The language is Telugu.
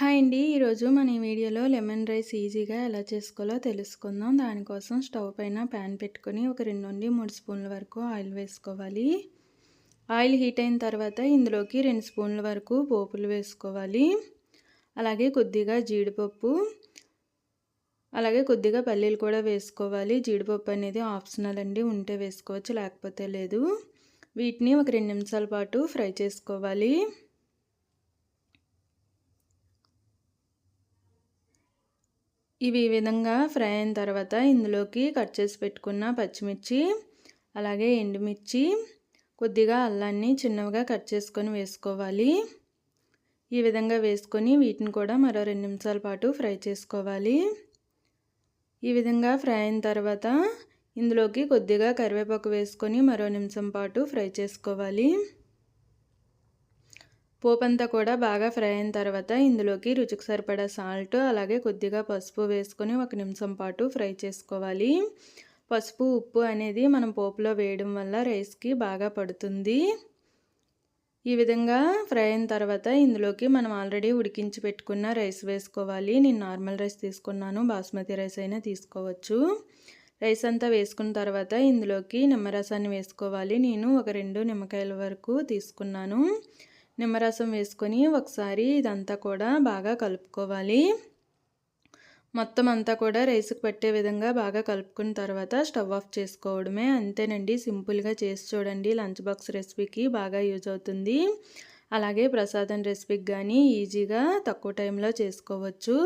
హాయ్ అండి. ఈరోజు మన ఈ వీడియోలో లెమన్ రైస్ ఈజీగా ఎలా చేసుకోవాలో తెలుసుకుందాం. దానికోసం స్టవ్ పైన ప్యాన్ పెట్టుకొని ఒక రెండు నుండి మూడు స్పూన్ల వరకు ఆయిల్ వేసుకోవాలి. ఆయిల్ హీట్ అయిన తర్వాత ఇందులోకి రెండు స్పూన్ల వరకు పోపులు వేసుకోవాలి. అలాగే కొద్దిగా జీడిపప్పు అలాగే కొద్దిగా పల్లీలు కూడా వేసుకోవాలి. జీడిపప్పు అనేది ఆప్షనల్ అండి ఉంటే వేసుకోవచ్చు లేకపోతే లేదు. వీటిని ఒక రెండు నిమిషాల పాటు ఫ్రై చేసుకోవాలి. ఇవి ఈ విధంగా ఫ్రై అయిన తర్వాత ఇందులోకి కట్ చేసి పెట్టుకున్న పచ్చిమిర్చి అలాగే ఎండుమిర్చి కొద్దిగా అల్లాన్ని చిన్నగా కట్ చేసుకొని వేసుకోవాలి. ఈ విధంగా వేసుకొని వీటిని కూడా మరో రెండు నిమిషాల పాటు ఫ్రై చేసుకోవాలి. ఈ విధంగా ఫ్రై అయిన తర్వాత ఇందులోకి కొద్దిగా కరివేపాకు వేసుకొని మరో నిమిషం పాటు ఫ్రై చేసుకోవాలి. పోపంతా కూడా బాగా ఫ్రై అయిన తర్వాత ఇందులోకి రుచికి సరిపడా సాల్ట్ అలాగే కొద్దిగా పసుపు వేసుకొని ఒక నిమిషం పాటు ఫ్రై చేసుకోవాలి. పసుపు ఉప్పు అనేది మనం పోపులో వేయడం వల్ల రైస్కి బాగా పడుతుంది. ఈ విధంగా ఫ్రై అయిన తర్వాత ఇందులోకి మనం ఆల్రెడీ ఉడికించి పెట్టుకున్న రైస్ వేసుకోవాలి. నేను నార్మల్ రైస్ తీసుకున్నాను బాస్మతి రైస్ అయినా తీసుకోవచ్చు. రైస్ అంతా వేసుకున్న తర్వాత ఇందులోకి నిమ్మరసాన్ని వేసుకోవాలి. నేను ఒక రెండు నిమ్మకాయల వరకు తీసుకున్నాను. నిమ్మరసం వేసుకొని ఒకసారి ఇదంతా కూడా బాగా కలుపుకోవాలి. మొత్తం అంతా కూడా రైస్కి పెట్టే విధంగా బాగా కలుపుకున్న తర్వాత స్టవ్ ఆఫ్ చేసుకోవడమే. అంతేనండి సింపుల్గా చేసి చూడండి. లంచ్ బాక్స్ రెసిపీకి బాగా యూజ్ అవుతుంది. అలాగే ప్రసాదం రెసిపీకి కానీ ఈజీగా తక్కువ టైంలో చేసుకోవచ్చు.